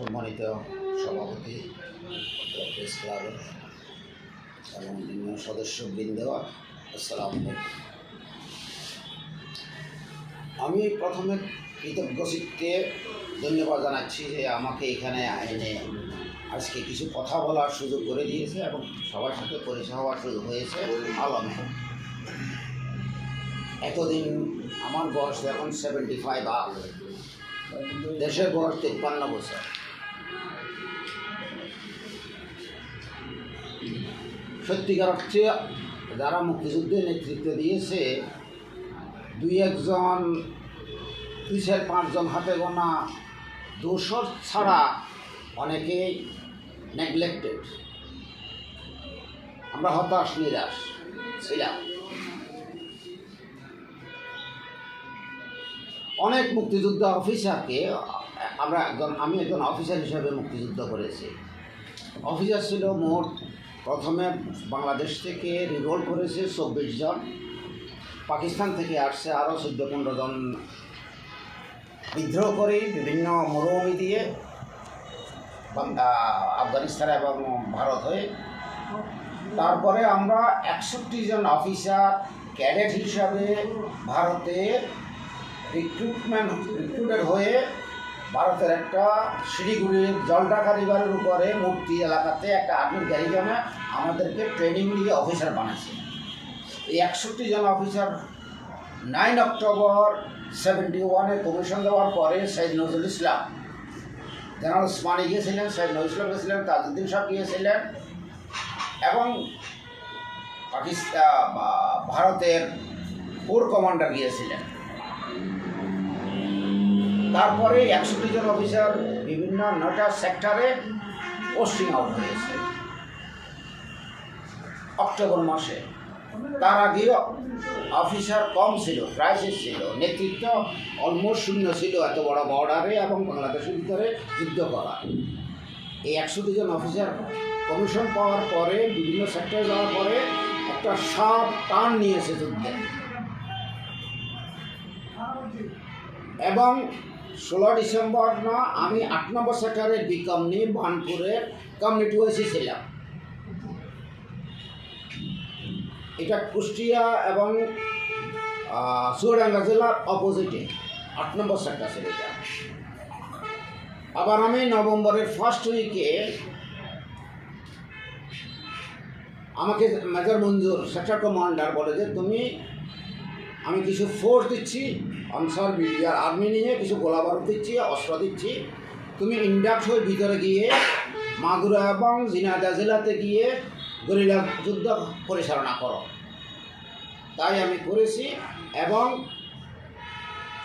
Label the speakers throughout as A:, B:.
A: সম্মানিত সভাপতি, প্রেস ক্লাবের এবং বিভিন্ন সদস্যবৃন্দ, আসসালাম আমি প্রথমে কৃতজ্ঞ চিত্তে ধন্যবাদ জানাচ্ছি যে আমাকে এখানে এনে আজকে কিছু কথা বলার সুযোগ করে দিয়েছে এবং সবার সাথে পরিচয় হওয়ার সুযোগ হয়েছে। আলমে এতদিন আমার বয়স এখন সেভেন্টি ফাইভ আপ দেশের বয়স তিপ্পান্ন বছর। সত্যিকার অর্থে যারা মুক্তিযুদ্ধে নেতৃত্ব দিয়েছে, দুই একজন চার পাঁচজন হাতে গোনা দোষর ছাড়া অনেকেই নেগলেক্টেড আমরা হতাশ, নিরাশ, ছিলাম। অনেক মুক্তিযোদ্ধা অফিসারকে আমরা একজন, আমি একজন অফিসার হিসাবে মুক্তিযুদ্ধ করেছি। অফিসার ছিল মোট প্রথমে বাংলাদেশ থেকে রিভোল্ট করেছে চব্বিশ জন, পাকিস্তান থেকে আসছে আরও চোদ্দ পনেরো জন। বিদ্রোহ করে বিভিন্ন মরুভূমি দিয়ে আফগানিস্তান এবং ভারত হয়ে। তারপরে আমরা একষট্টি জন অফিসার ক্যাডেট হিসাবে ভারতে রিক্রুটমেন্ট রিক্রুটেড হয়ে ভারতের একটা শিলিগুড়ির জলঢাকা রিভারের উপরে মূর্তি এলাকাতে একটা আর্মির গ্যারিজনে আমাদেরকে ট্রেনিং দিয়ে অফিসার বানাইছে। এই একষট্টি জন অফিসার নাইন অক্টোবর সেভেন্টি ওয়ানে কমিশন দেওয়ার পরে সৈয়দ নজরুল ইসলাম, জেনারেল ওসমানী গিয়েছিলেন সৈয়দ নজরুল ইসলাম গিয়েছিলেন, তাজউদ্দিন সাহেব গিয়েছিলেন এবং পাকিস্তান ভারতের কোর কমান্ডার গিয়েছিলেন। তারপরে একষট্টি জন অফিসার বিভিন্ন নটা সেক্টরে পোস্টিং আউট হয়েছে। অক্টোবর মাসে। তার আগে অফিসার কম ছিল, ক্রাইসিস ছিল, নেতৃত্ব অলমোস্ট শূন্য ছিল এত বড় বর্ডারে এবং বাংলাদেশের ভিতরে যুদ্ধ করা। এই একশো জন অফিসার কমিশন পাওয়ার পরে, বিভিন্ন সেক্টরে যাওয়ার পরে একটা সাপ টান নিয়েছে যুদ্ধে। এবং ষোলো ডিসেম্বর না, আমি আট নম্বর সেক্টরের বিকমনি বানপুরের কমিউনিটি ওয়েসি ছিলাম। এটা কুষ্টিয়া এবং চুয়াডাঙ্গা জেলার অপোজিটে আট নম্বর সেক্টর ছিল এটা। আবার আমি নভেম্বরের ফার্স্ট উইকে আমাকে মেজর মঞ্জুর সেক্টর কমান্ডার বলে যে, তুমি, আমি কিছু ফোর্স দিচ্ছি আনসার বিডিআর আর্মি নিয়ে কিছু গোলা বারুদ দিচ্ছি, অস্ত্র দিচ্ছি। তুমি ইন্ডাক্ট হয়ে ভিতরে গিয়ে মাগুরা এবং জিনাদা জেলাতে গিয়ে গরিলা যুদ্ধ পরিচালনা করো। তাই আমি করেছি এবং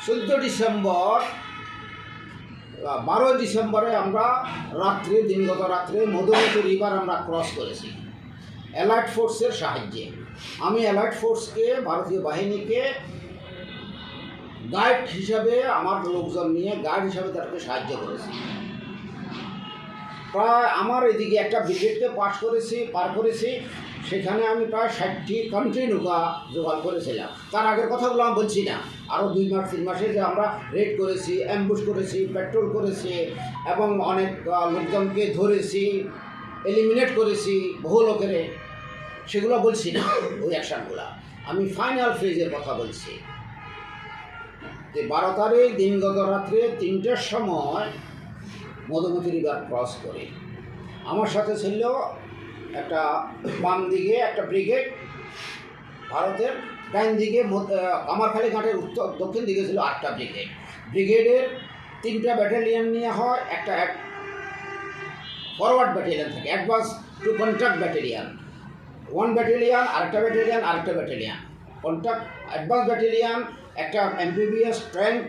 A: চোদ্দ ডিসেম্বর বারোই ডিসেম্বরে আমরা রাত্রে, দিনগত রাত্রে মধুমতি রিভার আমরা ক্রস করেছি। অ্যালার্ট ফোর্সের সাহায্যে। আমি অ্যালার্ট ফোর্সকে, ভারতীয় বাহিনীকে গাইড হিসাবে আমার লোকজন নিয়ে গাইড হিসাবে তাদেরকে সাহায্য করেছি। প্রায় আমার এদিকে একটা ব্রিগেডকে পাশ করেছি, পার করেছি। সেখানে আমি প্রায় ষাটটি কান্ট্রি নৌকা জোগাড় করেছিলাম। তার আগের কথাগুলো আমি বলছি না। আরও দুই মাস, তিন মাসে যে আমরা রেড করেছি অ্যাম্বুশ করেছি পেট্রোল করেছি এবং অনেক লোকজনকে ধরেছি এলিমিনেট করেছি, বহু লোকের। সেগুলো বলছি না, ওই অ্যাকশানগুলো আমি ফাইনাল ফেজের কথা বলছি। যে বারো তারিখ দিনগত রাত্রে তিনটের সময় মধুমতি রিভার ক্রস করে। আমার সাথে ছিল একটা বাম দিকে একটা ব্রিগেড, ভারতের ডাইন দিকে কামারখালী ঘাটের উত্তর, দক্ষিণ দিকে ছিল আটটা ব্রিগেড। ব্রিগেডের তিনটা ব্যাটালিয়ন নিয়ে হয়, একটা এক ফরওয়ার্ড ব্যাটালিয়ন থাকে advance to contract battalion one battalion আরেকটা ব্যাটালিয়ন আরেকটা ব্যাটালিয়ন কন্ট্রাক্ট অ্যাডভান্স ব্যাটালিয়ন একটা এমপিবিএস ট্যাঙ্ক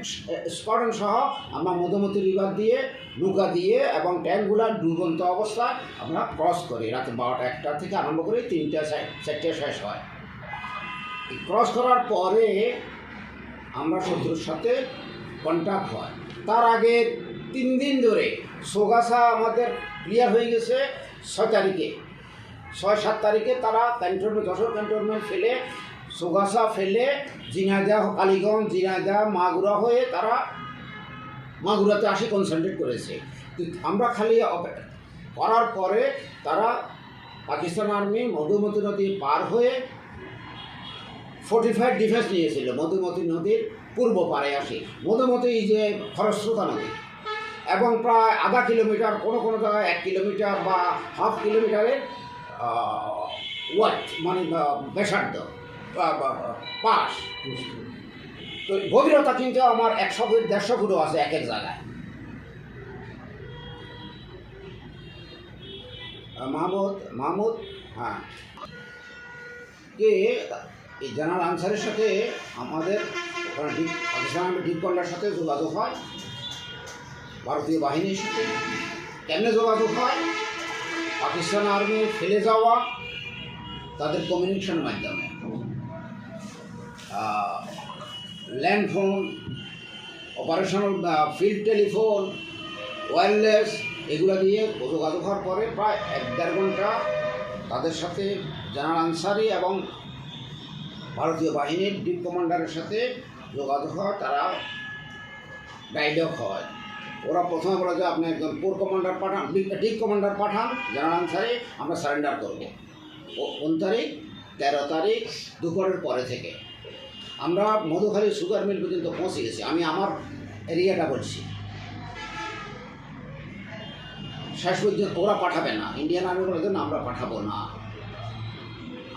A: স্কোয়াডন সহ আমরা মধুমতি রিভার দিয়ে, নৌকা দিয়ে এবং ট্যাঙ্কগুলার দুর্গন্ত অবস্থা আমরা ক্রস করি। রাতে বারোটা একটা থেকে আরম্ভ করে, তিনটা চারটে শেষ হয়। ক্রস করার পরে আমরা শত্রুর সাথে কন্ট্যাক্ট হয়। তার আগে তিন দিন ধরে সোগাসা আমাদের ক্লিয়ার হয়ে গেছে, ছয় তারিখে। ছয়, সাত তারিখে তারা ক্যান্টনমেন্ট যশোর ক্যান্টনমেন্ট ফেলে সোগাসা ফেলে জিনাদা কালীগঞ্জ জিনাদা মাগুরা হয়ে তারা মাগুরাতে আসি কনসেন্ট্রেট করেছে। আমরা খালি করার পরে তারা পাকিস্তান আর্মি মধুমতি নদী পার হয়ে ফোর্টিফাইড ডিফেন্স নিয়েছিল মধুমতি নদীর পূর্ব পারে আসি। মধুমতি যে খরস্রোতা নদী। এবং প্রায় আধা কিলোমিটার কোনো কোনো জায়গায় এক কিলোমিটার বা হাফ কিলোমিটারের ওয়াট মানে আহ, ব্যাসার্ধ। বা- বা- পাশ। তো গভীরতা কিন্তু আমার একশো ফুট, দেড়শো ফুটও আছে এক এক জায়গায় মাহমুদ মাহমুদ হ্যাঁ। কে? এই জেনারেল আনসারের সাথে আমাদের ডিপ, পাকিস্তান আর্মি ডিপ সাথে যোগাযোগ হয়। ভারতীয় বাহিনীর সাথে। কেমনে যোগাযোগ হয়? পাকিস্তান আর্মি ফেলে যাওয়া, তাদের কমিউনিকেশন মাধ্যমে। Land phone operational field telephone wireless এগুলো দিয়ে যোগাযোগ হওয়ার পরে প্রায় এক দেড় ঘণ্টা তাদের সাথে জেনারেল আনসারি এবং ভারতীয় বাহিনীর ডিপ কমান্ডারের সাথে যোগাযোগ হয় তারা ডাইলগ হয়। ওরা প্রথমে বলে যে, আপনি একজন কোর কমান্ডার পাঠান ডিপ কমান্ডার পাঠান জেনারেল আনসারি, আমরা সারেন্ডার করব। কোন তারিখ তেরো তারিখ, দুপুরের পরে থেকে। আমরা মধুখালী সুগার মিল পর্যন্ত পৌঁছে গেছি। আমি আমার এরিয়াটা বলছি। শেষ পর্যন্ত ওরা পাঠাবে না। ইন্ডিয়ান আর্মি বলে না আমরা পাঠাবো না।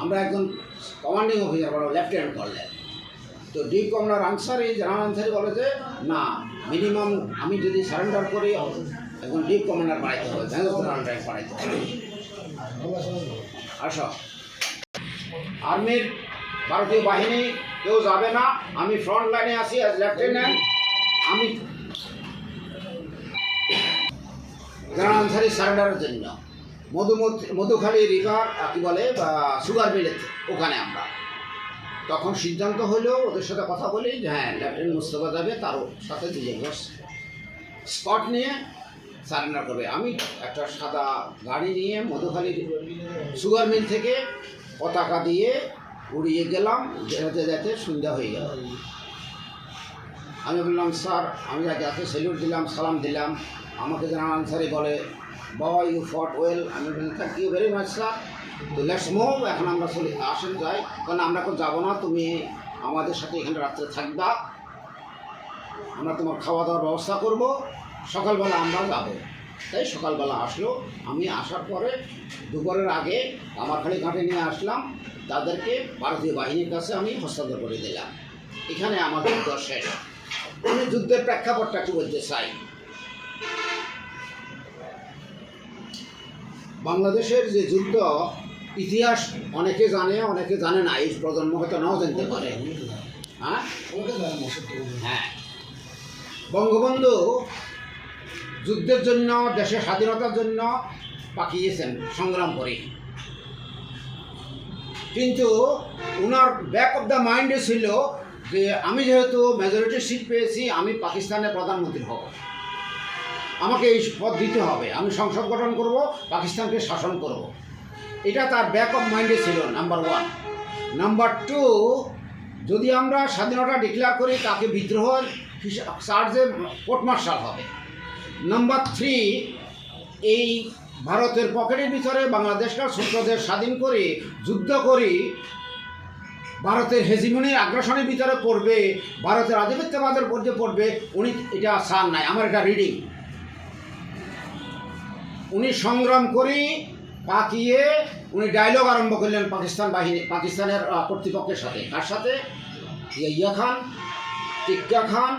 A: আমরা একজন কমান্ডিং অফিসার বলো লেফটেন্যান্ট করলেন তো div commander Ansari, general Ansari বলে যে, না মিনিমাম আমি যদি সারেন্ডার করি একজন ডিপ কমান্ডার বাড়াইতে হবে র্যাঙ্ক বাড়াইতে হবে। আসো। আর্মির ভারতীয় বাহিনী কেউ যাবে না। আমি ফ্রন্ট লাইনে লেফটেন্যান্ট আমি আনসারি সারেন্ডারের জন্য। মধুখালী রিভার কী বলে সুগার মিলে ওখানে আমরা। তখন সিদ্ধান্ত হলো, ওদের সাথে কথা বলি যে হ্যাঁ লেফটেন্যান্ট মুস্তফা যাবে, তার সাথে দুজন স্পট নিয়ে সারেন্ডার করবে। আমি একটা সাদা গাড়ি নিয়ে মধুখালী সুগার মিল থেকে পতাকা দিয়ে উড়িয়ে গেলাম, যেতে যেতে সন্ধ্যা হয়ে গেল। আমি বললাম, স্যার, আমি যাকে সেলুট দিলাম, সালাম দিলাম, আমাকে জানান আনসারি বলে বাবা ইউ ফট ওয়েল আমি বললাম thank you very much sir তো লেটস মুভ এখন আমরা চলে, আসেন যাই, কারণ আমরা এখন যাব না, তুমি আমাদের সাথে এখানে রাত্রে থাকবা। আমরা তোমার খাওয়া দাওয়ার ব্যবস্থা করব, সকালবেলা আমরা যাব। তাই সকালবেলা আসলো। আমি আসার পরে দুপুরের আগে আমার খালি ঘাটে নিয়ে আসলাম। তাদেরকে ভারতীয় বাহিনীর কাছে আমি হস্তান্তর করে দিলাম। এখানে আমার যুদ্ধ শেষ। আমি যুদ্ধের প্রেক্ষাপটটা একটু বলতে চাই। বাংলাদেশের যে যুদ্ধ ইতিহাস অনেকে জানে অনেকে জানে না এই প্রজন্ম হয়তো নাও জানতে পারে। হ্যাঁ? হ্যাঁ। বঙ্গবন্ধু যুদ্ধের জন্য দেশের স্বাধীনতার জন্য পাঠিয়েছেন সংগ্রাম করে। কিন্তু ওনার ব্যাক অফ দ্য মাইন্ডে ছিল যে, আমি যেহেতু মেজরিটি সিট পেয়েছি, আমি পাকিস্তানের প্রধানমন্ত্রী হব। আমাকে এই পদ দিতে হবে। আমি সংসদ গঠন করব, পাকিস্তানকে শাসন করব। এটা তার ব্যাক অফ মাইন্ডে ছিল নাম্বার ওয়ান নাম্বার টু যদি আমরা স্বাধীনতা ডিক্লেয়ার করি, তাকে বিদ্রোহ চার্জে কোর্ট মার্শাল হবে। নাম্বার থ্রি এই ভারতের পকেটের ভিতরে বাংলাদেশকে ছোটদের স্বাধীন করে, যুদ্ধ করি, ভারতের হেজিমনির আগ্রাসনের ভিতরে পড়বে, ভারতের আধিপত্যবাদের পর্যায়ে পড়বে, উনি এটা সার নাই, আমার এটা রিডিং উনি সংগ্রাম করি পাকিয়ে, উনি ডায়লগ আরম্ভ করলেন পাকিস্তান বাহিনী, পাকিস্তানের কর্তৃপক্ষের সাথে। কার সাথে? ইয়া খান, টিক্কা খান,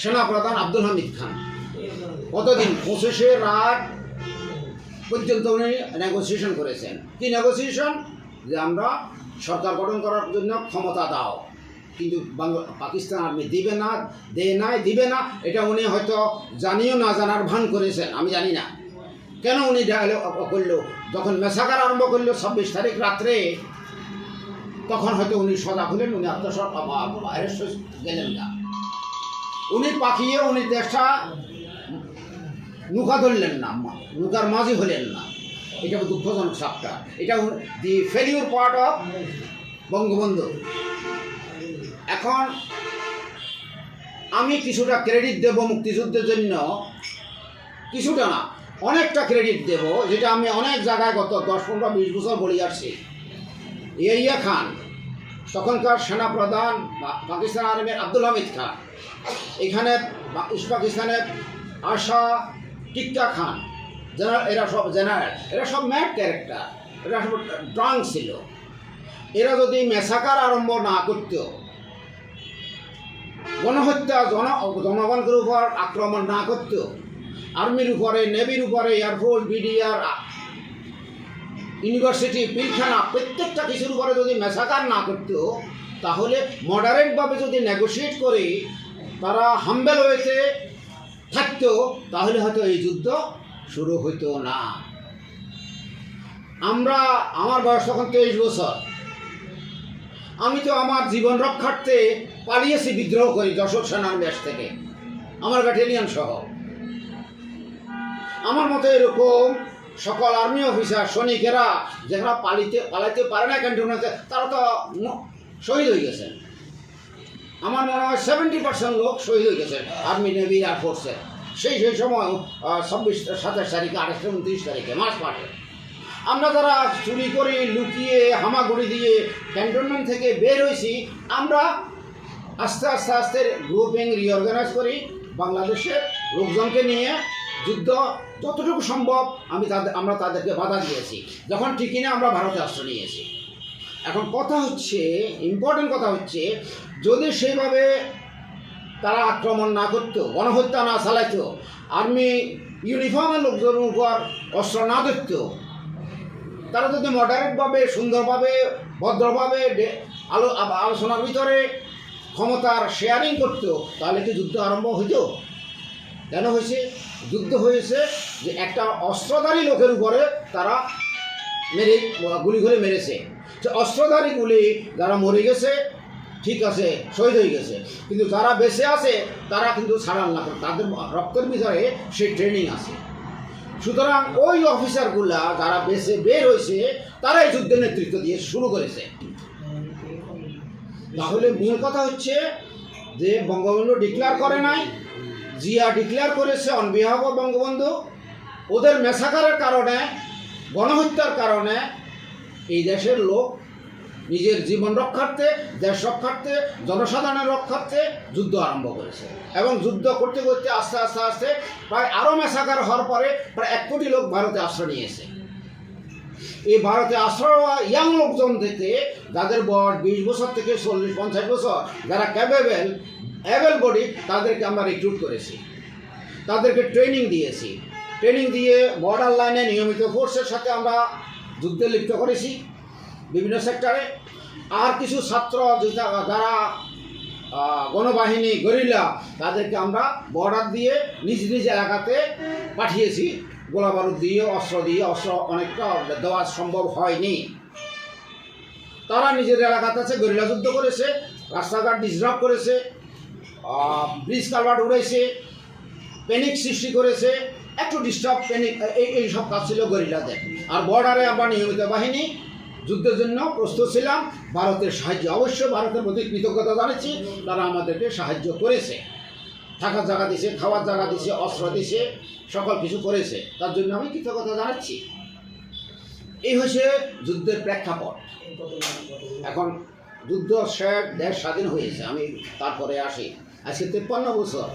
A: সেনাপ্রধান আব্দুল হামিদ খান। কতদিন? পঁচিশে রাত পর্যন্ত উনি নেগোসিয়েশন করেছেন। কি নেগোসিয়েশন যে আমরা সরকার গঠন করার জন্য ক্ষমতা দাও। কিন্তু পাকিস্তান আর্মি দিবে না, দেয় নাই, দিবে না, এটা উনি হয়তো জানিও না, জানার ভান করেছেন, আমি জানি না। কেন উনি ডায়লগ করল? যখন মেসাকার আরম্ভ করল ছাব্বিশ তারিখ রাত্রে, তখন হয়তো উনি সদা হলেন, উনি আত্মসর গেলেন না। উনি পাখিয়ে উনি দেশটা নৌকা ধরলেন না নৌকার মাঝি হলেন না। এটা দুঃখজনক সাপটা। এটা the failure part of Bangabandhu. এখন আমি কিছুটা ক্রেডিট দেব মুক্তিযুদ্ধের জন্য। কিছুটা না, অনেকটা ক্রেডিট দেব, যেটা আমি অনেক জায়গায় গত দশ, পনেরো, বিশ বছর বলে আসছি। ইয়াইয়া খান, তখনকার সেনাপ্রধান পাকিস্তান আর্মির আব্দুল হামিদ খান। এখানে পাকিস্তানের আশা টিক্কা খান জেনারেল এরা সব জেনারেল, এরা সব ম্যাড ক্যারেক্টার এরা সব ড্রাং ছিল। এরা যদি মেসাকার আরম্ভ না করত, গণহত্যা, জন জনগণের উপর আক্রমণ না করত, আর্মির উপরে, নেভির উপরে এয়ারফোর্স বিডিআর ইউনিভার্সিটি পিলখানা, প্রত্যেকটা কিছুর উপরে যদি মেসাকার না করত, তাহলে মডারেটভাবে যদি নেগোসিয়েট করে, তারা হাম্বেল হয়েছে থাকতো, তাহলে হয়তো এই যুদ্ধ শুরু হইতো না। আমরা, আমার বয়স তখন তেইশ বছর। আমি তো আমার জীবন রক্ষার্থে পালিয়েছি বিদ্রোহ করি যশোর সেনার ব্যাস থেকে, আমার ব্যাটালিয়ান সহ। আমার মতো এরকম সকল আর্মি অফিসার, সৈনিকেরা যারা পালিতে, পালাইতে পারে না ক্যান্টনমেন্টে, তারা তো শহীদ হয়ে গেছেন। আমার মনে হয় সেভেন্টি পার্সেন্ট লোক শহীদ হয়ে গেছেন আর্মি নেভি এয়ারফোর্সে সেই সেই সময় ছাব্বিশ, সাতাশ তারিখে, আঠাশ, উনত্রিশ তারিখে মাস মাসে। আমরা যারা চুরি করে, লুকিয়ে, হামাগুড়ি দিয়ে ক্যান্টনমেন্ট থেকে বের হয়েছি, আমরা আস্তে আস্তে আস্তে গ্রুপিং রিঅর্গানাইজ করি বাংলাদেশের লোকজনকে নিয়ে যুদ্ধ যতটুকু সম্ভব আমি তাদের, আমরা তাদেরকে বাধা দিয়েছি। যখন ঠিকই না, আমরা ভারতে আশ্রয় নিয়েছি। এখন কথা হচ্ছে ইম্পর্টেন্ট কথা হচ্ছে, যদি সেইভাবে তারা আক্রমণ না করতো, গণহত্যা না চালাইতো আর্মি ইউনিফর্মের লোকজনের উপর অস্ত্র না ধরতো, তারা যদি মডারেটভাবে সুন্দরভাবে, ভদ্রভাবে আলো আলোচনার ভিতরে ক্ষমতার শেয়ারিং করতো, তাহলে কি যুদ্ধ আরম্ভ হইতো? কেন হয়েছে? যুদ্ধ হয়েছে যে একটা অস্ত্রধারী লোকের উপরে তারা মেরে গুলি করে মেরেছে। সে অস্ত্রধারী গুলি যারা মরে গেছে, ঠিক আছে, শহীদ হয়ে গেছে। কিন্তু যারা বেঁচে আছে, তারা কিন্তু ছাড়ান না তাদের রক্তের ভিতরে সেই ট্রেনিং আছে। সুতরাং ওই অফিসারগুলা যারা বেঁচে বের হয়েছে, তারাই যুদ্ধের নেতৃত্ব দিয়ে শুরু করেছে। তাহলে মূল কথা হচ্ছে যে বঙ্গবন্ধু ডিক্লেয়ার করে নাই, জিয়া ডিক্লেয়ার করেছে অন বঙ্গবন্ধু। ওদের মেসাকারের কারণে, গণহত্যার কারণে এই দেশের লোক নিজের জীবন রক্ষার্থে, দেশ রক্ষার্থে, জনসাধারণের রক্ষার্থে যুদ্ধ আরম্ভ করেছে। এবং যুদ্ধ করতে করতে আস্তে আস্তে আস্তে প্রায় আরও মেসাকার হওয়ার পরে প্রায় এক কোটি লোক ভারতে আশ্রয় নিয়েছে। এই ভারতে আশ্রয় ইয়াং লোকজন থেকে, যাদের বয়স বিশ বছর থেকে চল্লিশ, পঞ্চাশ বছর, যারা ক্যাপেবেল অ্যাবেল বডি তাদেরকে আমরা রিক্রুট করেছি। তাদেরকে ট্রেনিং দিয়েছি। ট্রেনিং দিয়ে বর্ডার লাইনে নিয়মিত ফোর্সের সাথে আমরা যুদ্ধে লিপ্ত করেছি, বিভিন্ন সেক্টরে আর কিছু ছাত্র যারা গণবাহিনী, গরিলা, তাদেরকে আমরা বর্ডার দিয়ে নিজ নিজ এলাকাতে পাঠিয়েছি। গোলা বারুদ দিয়ে অস্ত্র দিয়ে অস্ত্র অনেকটা দেওয়া সম্ভব হয়নি। তারা নিজের এলাকাতে আছে, গরিলা যুদ্ধ করেছে, রাস্তাঘাট ডিস্টার্ব করেছে ব্রিজ কালভার্ট উড়েছে প্যানিক সৃষ্টি করেছে। একটু ডিস্টার্ব প্যানিক এই এই সব কাজ ছিল গরিলাদের। আর বর্ডারে আমরা নিয়মিত বাহিনী, যুদ্ধের জন্য প্রস্তুত ছিলাম। ভারতের সাহায্য অবশ্যই ভারতের প্রতি কৃতজ্ঞতা জানাচ্ছি। তারা আমাদেরকে সাহায্য করেছে। থাকার জায়গা দিছে, খাওয়ার জায়গা দিছে, অস্ত্র দিছে, সকল কিছু করেছে। তার জন্য আমি কৃতজ্ঞতা জানাচ্ছি। এই হচ্ছে যুদ্ধের প্রেক্ষাপট। এখন যুদ্ধ শেষ, দেশ স্বাধীন হয়েছে। আমি তারপরে আসি। আজকে তেপ্পান্ন বছর।